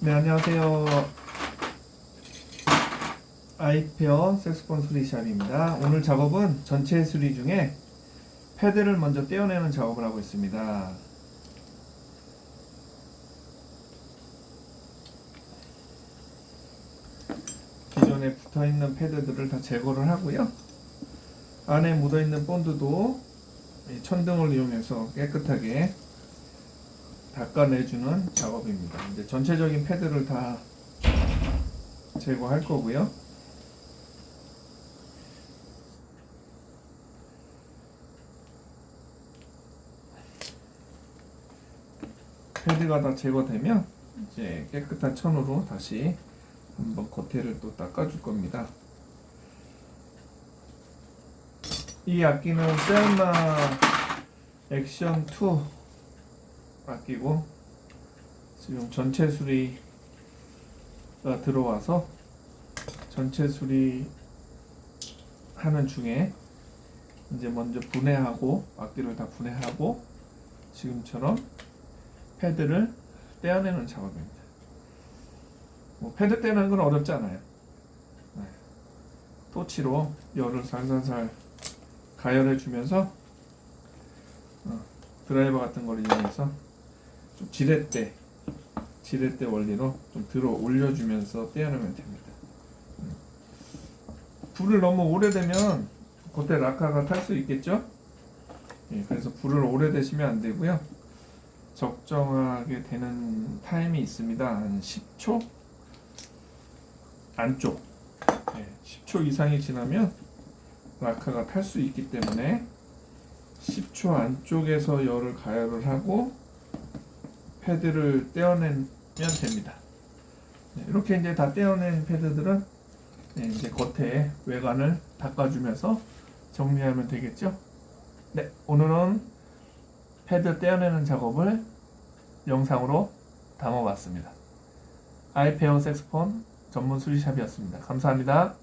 네, 안녕하세요. 아이페어 색스폰 수리샵입니다. 오늘 작업은 전체 수리 중에 패드를 먼저 떼어내는 작업을 하고 있습니다. 기존에 붙어 있는 패드들을 다 제거를 하고요. 안에 묻어 있는 본드도 이 천등을 이용해서 깨끗하게 닦아내주는 작업입니다. 이제 전체적인 패드를 다 제거할 거고요. 패드가 다 제거되면 이제 깨끗한 천으로 다시 한번 겉에를 또 닦아줄 겁니다. 이 악기는 셀마 액션 2 아끼고 지금 전체 수리가 들어와서 전체 수리 하는 중에 이제 먼저 분해하고 악기를 다 분해하고 지금처럼 패드를 떼어내는 작업입니다. 뭐 패드 떼는 건 어렵지 않아요. 네. 토치로 열을 살살살 가열해 주면서 어, 드라이버 같은 걸 이용해서 좀 지렛대 지렛대 원리로 좀 들어 올려주면서 떼어내면 됩니다. 음. 불을 너무 오래되면 그때 라카가 탈 수 있겠죠? 예, 그래서 불을 오래 대시면 안 되고요. 적정하게 되는 타임이 있습니다. 한 10초 안쪽. 예, 10초 이상이 지나면 라카가 탈 수 있기 때문에 10초 안쪽에서 열을 가열을 하고 패드를 떼어내면 됩니다. 네, 이렇게 이제 다 떼어낸 패드들은 네, 이제 겉에 외관을 닦아주면서 정리하면 되겠죠. 네, 오늘은 패드 떼어내는 작업을 영상으로 담아봤습니다. 아이페어 색스폰 전문 수리샵이었습니다. 감사합니다.